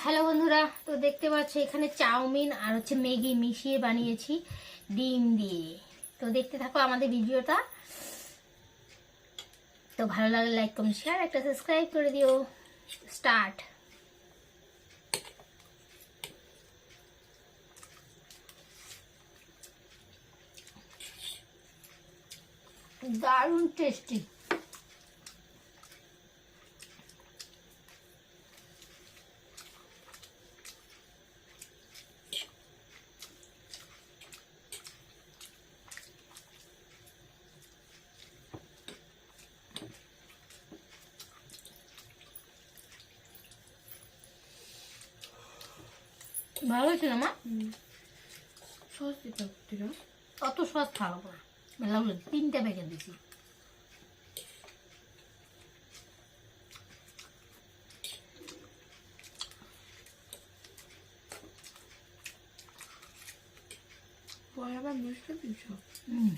Hello বন্ধুরা, তো দেখতে পাচ্ছ এখানে চাউমিন আর হচ্ছে ম্যাগি মিশিয়ে বানিয়েছি ডিম দিয়ে। তো দেখতে থাকো আমাদের ভিডিওটা। তো ভালো লাগলে লাইক কমেন্ট শেয়ার একটা সাবস্ক্রাইব করে দিও। স্টার্ট দারুণ টেস্টি ভালো হয়েছিল মা সস দিতে অত সস খাওয়া না। মেলা হলো তিনটা প্যাকেট দিছি। পরে আবার মিষ্টি দিচ্ছ হুম।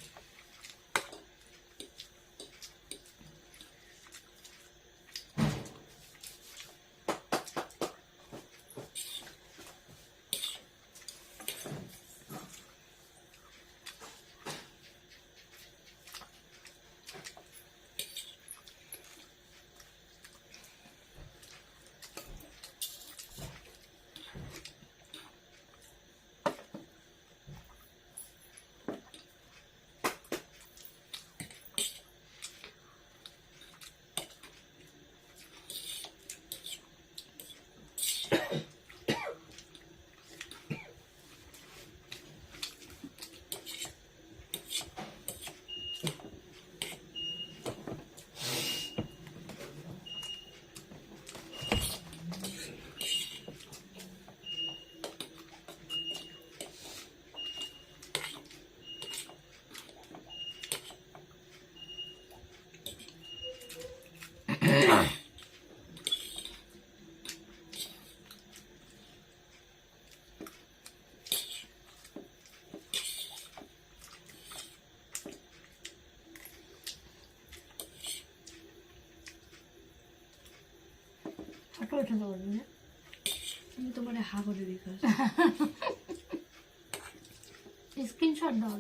ছোট ছোট করবি না আমি তোমার হা করে স্ক্রিনশট দাও।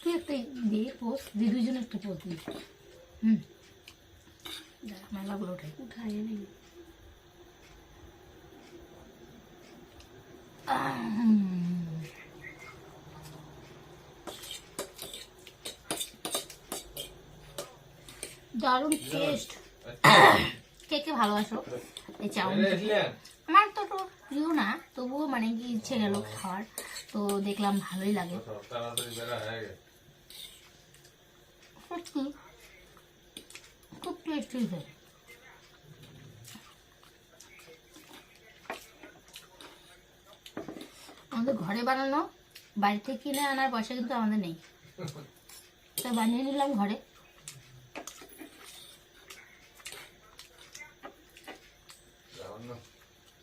তুই একটা দিয়ে পোস্ট দিয়ে দুইজন একটা পোস্ট দিস হুম। মেলাগুলো ওঠাই। উঠাই নেই দারুণ টেস্ট কে কে ভালোবাসো? এই চাউমিন আমার তো তো প্রিয় না তবুও মানে কি ইচ্ছে গেল খাওয়ার। তো দেখলাম ভালোই লাগে। সত্যি খুব টেস্টি হয় আমাদের ঘরে বানানো বাড়ি থেকে কিনে আনার পয়সা কিন্তু আমাদের নেই। তো বানিয়ে নিলাম ঘরে।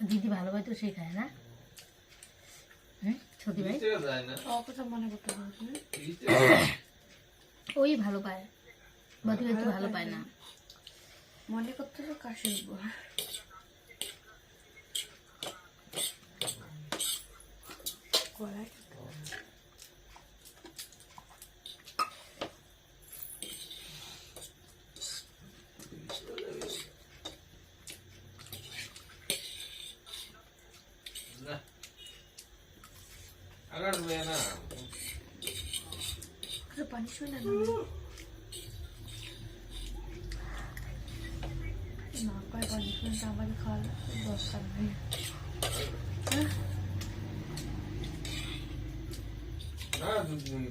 দিদি ভালো ভাই তো সে খায় না ছোটি ভাই? মনে ওই ভালো পায়। বাকি ভাই তো ভালো পায় না। মনে করতে তো কাশি পানি শুনে না না কয় পানি শুনে আমার খাওয়ার দরকার নেই হ্যাঁ দুধ নিয়ে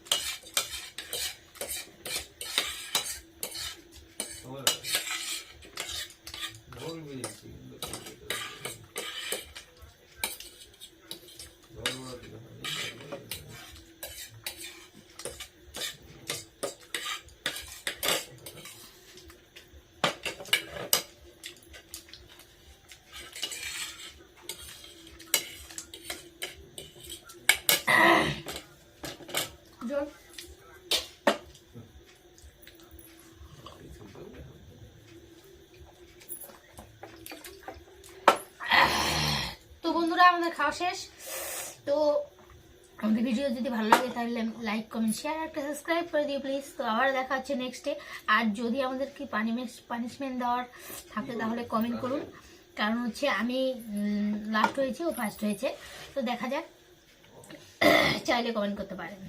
বন্ধুরা, আমাদের খাওয়া শেষ। তো আমাদের ভিডিও যদি ভালো লাগে, তাহলে লাইক কমেন্ট শেয়ার একটা সাবস্ক্রাইব করে দিও প্লিজ তো আবার দেখা হচ্ছে নেক্সটে আর যদি আমাদের কি পানিশমেন্ট দেওয়ার থাকে, তাহলে কমেন্ট করুন। কারণ হচ্ছে আমি লাস্ট হয়েছি, ও ফার্স্ট হয়েছে। তো দেখা যাক। চাইলে কমেন্ট করতে পারেন।